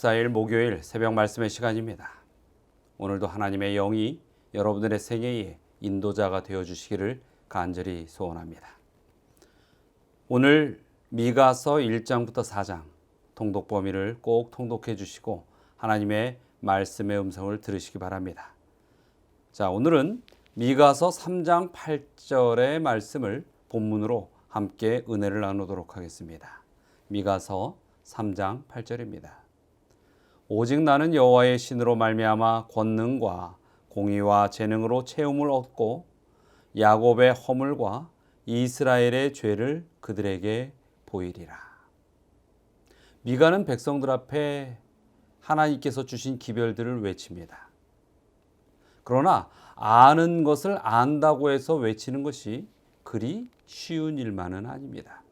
6월 24일 목요일 새벽 말씀의 시간입니다. 오늘도 하나님의 영이 여러분들의 생애의 인도자가 되어 주시기를 간절히 소원합니다. 오늘 미가서 1장부터 4장 통독 범위를 꼭 통독해 주시고 하나님의 말씀의 음성을 들으시기 바랍니다. 자, 오늘은 미가서 3장 8절의 말씀을 본문으로 함께 은혜를 나누도록 하겠습니다. 미가서 3장 8절입니다. 오직 나는 여호와의 신으로 말미암아 권능과 공의와 재능으로 채움을 얻고 야곱의 허물과 이스라엘의 죄를 그들에게 보이리라. 미가는 백성들 앞에 하나님께서 주신 기별들을 외칩니다. 그러나 아는 것을 안다고 해서 외치는 것이 그리 쉬운 일만은 아닙니다.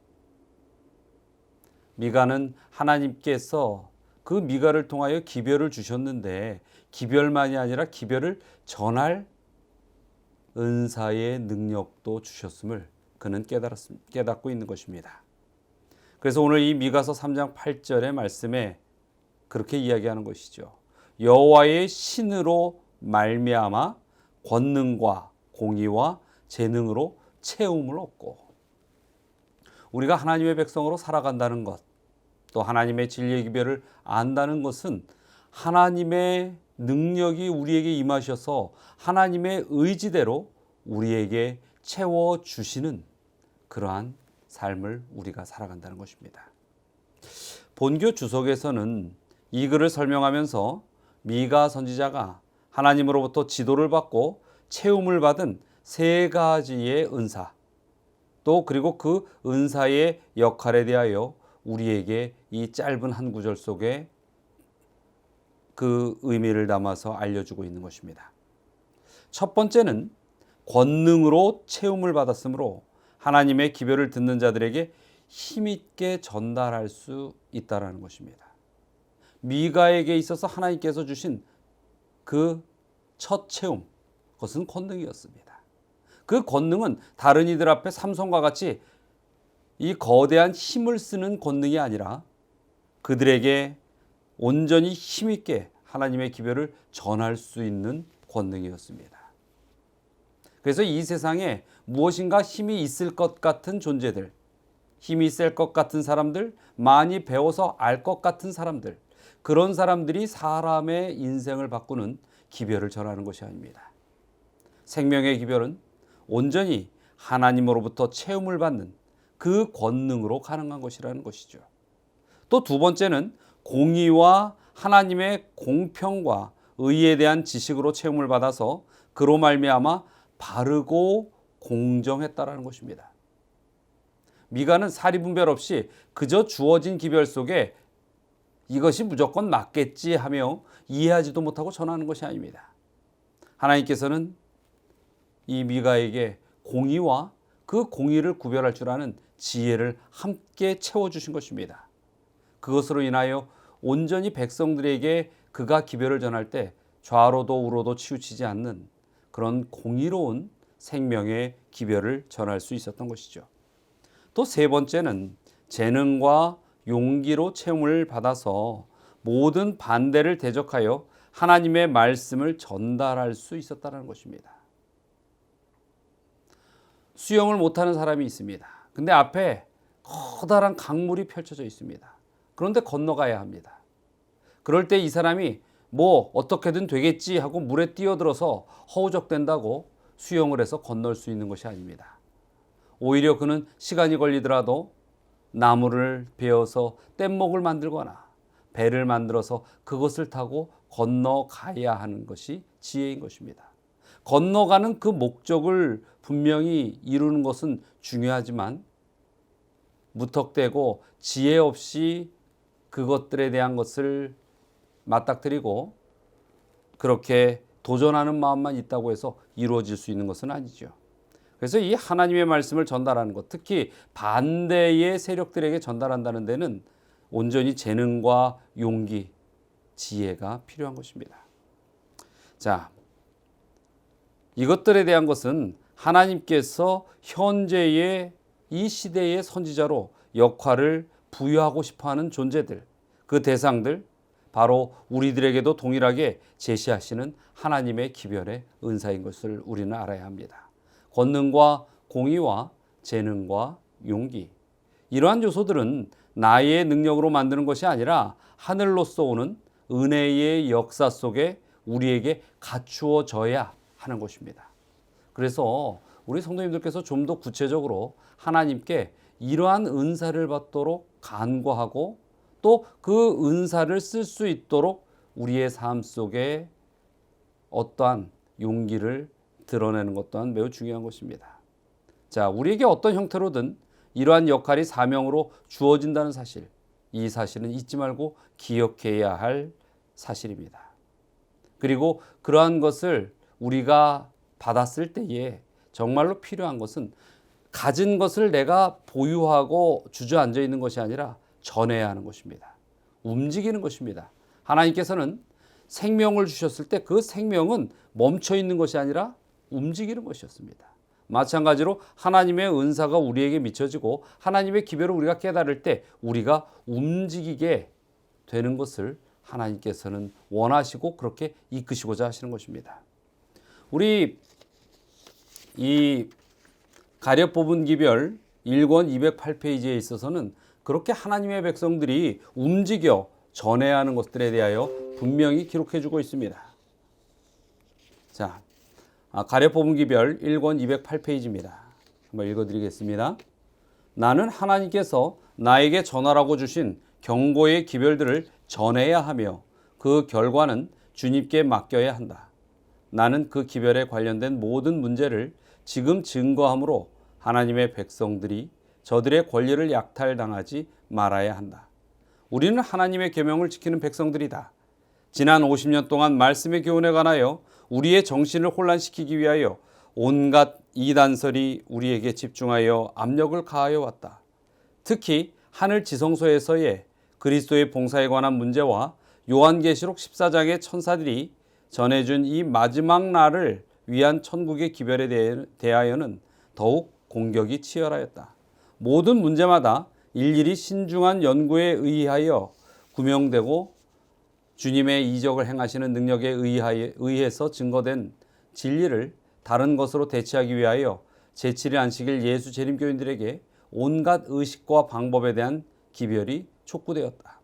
미가는 하나님께서 그 미가를 통하여 기별을 주셨는데 기별만이 아니라 기별을 전할 은사의 능력도 주셨음을 그는 깨달았, 깨닫고 있는 것입니다. 그래서 오늘 이 미가서 3장 8절의 말씀에 그렇게 이야기하는 것이죠. 여호와의 신으로 말미암아 권능과 공의와 재능으로 채움을 얻고 우리가 하나님의 백성으로 살아간다는 것, 또 하나님의 진리의 기별을 안다는 것은 하나님의 능력이 우리에게 임하셔서 하나님의 의지대로 우리에게 채워 주시는 그러한 삶을 우리가 살아간다는 것입니다. 본교 주석에서는 이 글을 설명하면서 미가 선지자가 하나님으로부터 지도를 받고 채움을 받은 세 가지의 은사, 또 그리고 그 은사의 역할에 대하여 우리에게 이 짧은 한 구절 속에 그 의미를 담아서 알려주고 있는 것입니다. 첫 번째는 권능으로 채움을 받았으므로 하나님의 기별을 듣는 자들에게 힘있게 전달할 수 있다라는 것입니다. 미가에게 있어서 하나님께서 주신 그첫 체험, 그것은 권능이었습니다. 그 권능은 다른 이들 앞에 삼손과 같이 이 거대한 힘을 쓰는 권능이 아니라 그들에게 온전히 힘있게 하나님의 기별을 전할 수 있는 권능이었습니다. 그래서 이 세상에 무엇인가 힘이 있을 것 같은 존재들, 힘이 셀 것 같은 사람들, 많이 배워서 알 것 같은 사람들, 그런 사람들이 사람의 인생을 바꾸는 기별을 전하는 것이 아닙니다. 생명의 기별은 온전히 하나님으로부터 체험을 받는 그 권능으로 가능한 것이라는 것이죠. 또 두 번째는 공의와 하나님의 공평과 의에 대한 지식으로 체험을 받아서 그로 말미암아 바르고 공정했다라는 것입니다. 미가는 사리 분별 없이 그저 주어진 기별 속에 이것이 무조건 맞겠지 하며 이해하지도 못하고 전하는 것이 아닙니다. 하나님께서는 이 미가에게 공의와 그 공의를 구별할 줄 아는 지혜를 함께 채워주신 것입니다. 그것으로 인하여 온전히 백성들에게 그가 기별을 전할 때 좌로도 우로도 치우치지 않는 그런 공의로운 생명의 기별을 전할 수 있었던 것이죠. 또 세 번째는 재능과 용기로 체험을 받아서 모든 반대를 대적하여 하나님의 말씀을 전달할 수 있었다는 것입니다. 수영을 못하는 사람이 있습니다. 근데 앞에 커다란 강물이 펼쳐져 있습니다. 그런데 건너가야 합니다. 그럴 때 이 사람이 뭐 어떻게든 되겠지 하고 물에 뛰어들어서 허우적된다고 수영을 해서 건널 수 있는 것이 아닙니다. 오히려 그는 시간이 걸리더라도 나무를 베어서 뗏목을 만들거나 배를 만들어서 그것을 타고 건너가야 하는 것이 지혜인 것입니다. 건너가는 그 목적을 분명히 이루는 것은 중요하지만 무턱대고 지혜 없이 그것들에 대한 것을 맞닥뜨리고 그렇게 도전하는 마음만 있다고 해서 이루어질 수 있는 것은 아니죠. 그래서 이 하나님의 말씀을 전달하는 것, 특히 반대의 세력들에게 전달한다는 데는 온전히 재능과 용기, 지혜가 필요한 것입니다. 자, 이것들에 대한 것은 하나님께서 현재의 이 시대의 선지자로 역할을 부여하고 싶어 하는 존재들, 그 대상들, 바로 우리들에게도 동일하게 제시하시는 하나님의 기별의 은사인 것을 우리는 알아야 합니다. 권능과 공의와 재능과 용기. 이러한 요소들은 나의 능력으로 만드는 것이 아니라 하늘로서 오는 은혜의 역사 속에 우리에게 갖추어져야 하는 것입니다. 그래서 우리 성도님들께서 좀 더 구체적으로 하나님께 이러한 은사를 받도록 간구하고 또 그 은사를 쓸 수 있도록 우리의 삶 속에 어떠한 용기를 드러내는 것 또한 매우 중요한 것입니다. 자, 우리에게 어떤 형태로든 이러한 역할이 사명으로 주어진다는 사실, 이 사실은 잊지 말고 기억해야 할 사실입니다. 그리고 그러한 것을 우리가 받았을 때에 정말로 필요한 것은 가진 것을 내가 보유하고 주저앉아 있는 것이 아니라 전해야 하는 것입니다. 움직이는 것입니다. 하나님께서는 생명을 주셨을 때 그 생명은 멈춰 있는 것이 아니라 움직이는 것이었습니다. 마찬가지로 하나님의 은사가 우리에게 미쳐지고 하나님의 기별을 우리가 깨달을 때 우리가 움직이게 되는 것을 하나님께서는 원하시고 그렇게 이끄시고자 하시는 것입니다. 우리 이 가려 뽑은 기별 1권 208페이지에 있어서는 그렇게 하나님의 백성들이 움직여 전해야 하는 것들에 대하여 분명히 기록해 주고 있습니다. 자, 아, 가려 뽑은 기별 1권 208페이지입니다. 한번 읽어 드리겠습니다. 나는 하나님께서 나에게 전하라고 주신 경고의 기별들을 전해야 하며 그 결과는 주님께 맡겨야 한다. 나는 그 기별에 관련된 모든 문제를 지금 증거함으로 하나님의 백성들이 저들의 권리를 약탈당하지 말아야 한다. 우리는 하나님의 계명을 지키는 백성들이다. 지난 50년 동안 말씀의 교훈에 관하여 우리의 정신을 혼란시키기 위하여 온갖 이단설이 우리에게 집중하여 압력을 가하여 왔다. 특히 하늘 지성소에서의 그리스도의 봉사에 관한 문제와 요한계시록 14장의 천사들이 전해준 이 마지막 날을 위한 천국의 기별에 대하여는 더욱 공격이 치열하였다. 모든 문제마다 일일이 신중한 연구에 의하여 구명되고 주님의 이적을 행하시는 능력에 의해서 증거된 진리를 다른 것으로 대체하기 위하여 제7일 안식일 예수 재림교인들에게 온갖 의식과 방법에 대한 기별이 촉구되었다.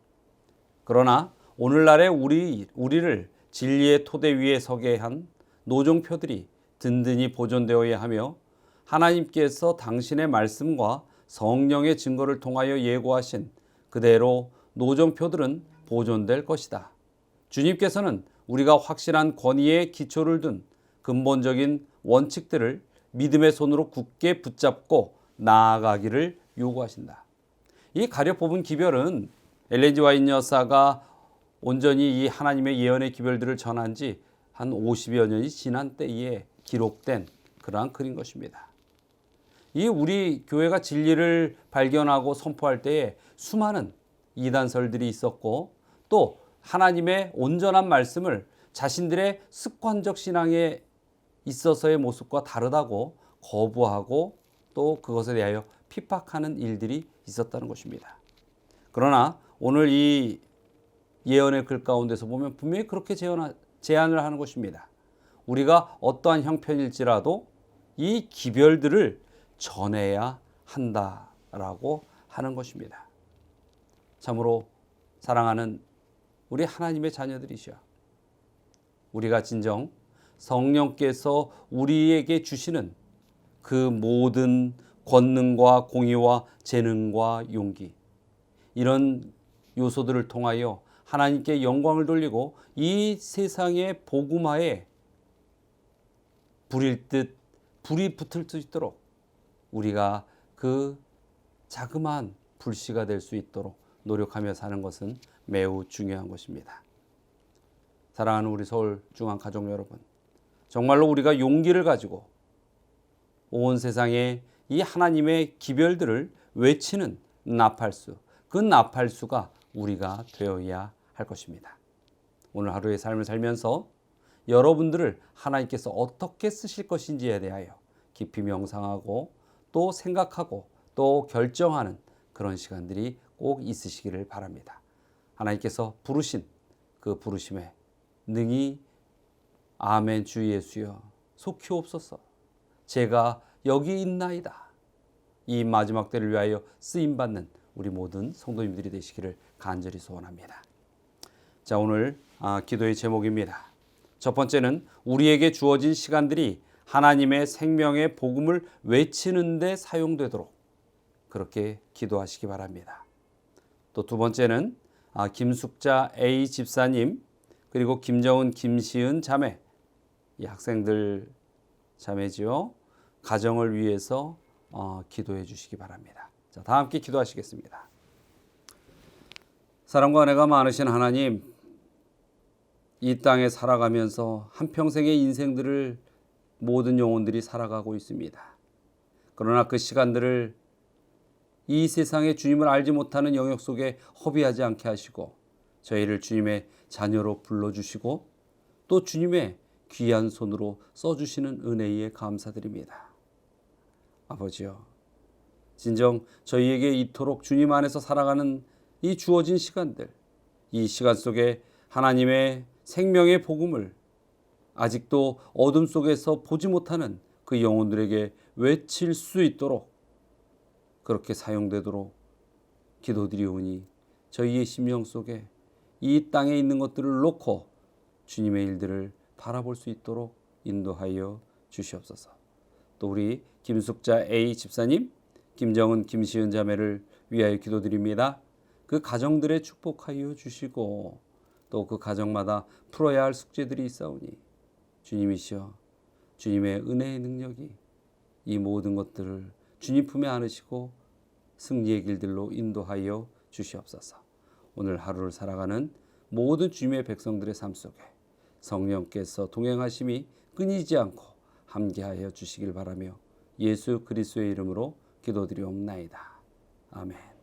그러나 오늘날의 우리, 우리를 진리의 토대 위에 서게 한 노종표들이 든든히 보존되어야 하며 하나님께서 당신의 말씀과 성령의 증거를 통하여 예고하신 그대로 노종표들은 보존될 것이다. 주님께서는 우리가 확실한 권위의 기초를 둔 근본적인 원칙들을 믿음의 손으로 굳게 붙잡고 나아가기를 요구하신다. 이 가려 뽑은 기별은 엘렌지 와인 여사가 온전히 이 하나님의 예언의 기별들을 전한 지 한 50여 년이 지난 때에 기록된 그러한 글인 것입니다. 이 우리 교회가 진리를 발견하고 선포할 때에 수많은 이단설들이 있었고 또 하나님의 온전한 말씀을 자신들의 습관적 신앙에 있어서의 모습과 다르다고 거부하고 또 그것에 대하여 핍박하는 일들이 있었다는 것입니다. 그러나 오늘 이 예언의 글 가운데서 보면 분명히 그렇게 제안을 하는 것입니다. 우리가 어떠한 형편일지라도 이 기별들을 전해야 한다라고 하는 것입니다. 참으로 사랑하는 우리 하나님의 자녀들이시여. 우리가 진정 성령께서 우리에게 주시는 그 모든 권능과 공의와 재능과 용기 이런 요소들을 통하여 하나님께 영광을 돌리고 이 세상의 복음화에 불일 듯 불이 붙을 수 있도록 우리가 그 자그마한 불씨가 될 수 있도록 노력하며 사는 것은 매우 중요한 것입니다. 사랑하는 우리 서울 중앙 가족 여러분, 정말로 우리가 용기를 가지고 온 세상에 이 하나님의 기별들을 외치는 나팔수, 그 나팔수가 우리가 되어야 할 것입니다. 오늘 하루의 삶을 살면서 여러분들을 하나님께서 어떻게 쓰실 것인지에 대하여 깊이 명상하고 또 생각하고 또 결정하는 그런 시간들이 꼭 있으시기를 바랍니다. 하나님께서 부르신 그 부르심에 능히 아멘 주 예수여 속히 옵소서 제가 여기 있나이다. 이 마지막 때를 위하여 쓰임 받는 우리 모든 성도님들이 되시기를 간절히 소원합니다. 자, 오늘 아, 기도의 제목입니다. 첫 번째는 우리에게 주어진 시간들이 하나님의 생명의 복음을 외치는 데 사용되도록 그렇게 기도하시기 바랍니다. 또 두 번째는 아, 김숙자 A 집사님 그리고 김정은 김시은 자매 이 학생들 자매지요 가정을 위해서 어, 기도해 주시기 바랍니다. 자, 다 함께 기도하시겠습니다. 사랑과 은혜가 많으신 하나님, 이 땅에 살아가면서 한 평생의 인생들을 모든 영혼들이 살아가고 있습니다. 그러나 그 시간들을 이 세상에 주님을 알지 못하는 영역 속에 허비하지 않게 하시고 저희를 주님의 자녀로 불러주시고 또 주님의 귀한 손으로 써주시는 은혜에 감사드립니다. 아버지요, 진정 저희에게 이토록 주님 안에서 살아가는 이 주어진 시간들, 이 시간 속에 하나님의 생명의 복음을 아직도 어둠 속에서 보지 못하는 그 영혼들에게 외칠 수 있도록 그렇게 사용되도록 기도드리오니 저희의 심령 속에 이 땅에 있는 것들을 놓고 주님의 일들을 바라볼 수 있도록 인도하여 주시옵소서. 또 우리 김숙자 A 집사님, 김정은 김시은 자매를 위하여 기도드립니다. 그 가정들의 축복하여 주시고 또 그 가정마다 풀어야 할 숙제들이 있사오니 주님이시여 주님의 은혜의 능력이 이 모든 것들을 주님 품에 안으시고 승리의 길들로 인도하여 주시옵소서. 오늘 하루를 살아가는 모든 주님의 백성들의 삶 속에 성령께서 동행하심이 끊이지 않고 함께하여 주시길 바라며 예수 그리스도의 이름으로 기도드리옵나이다. 아멘.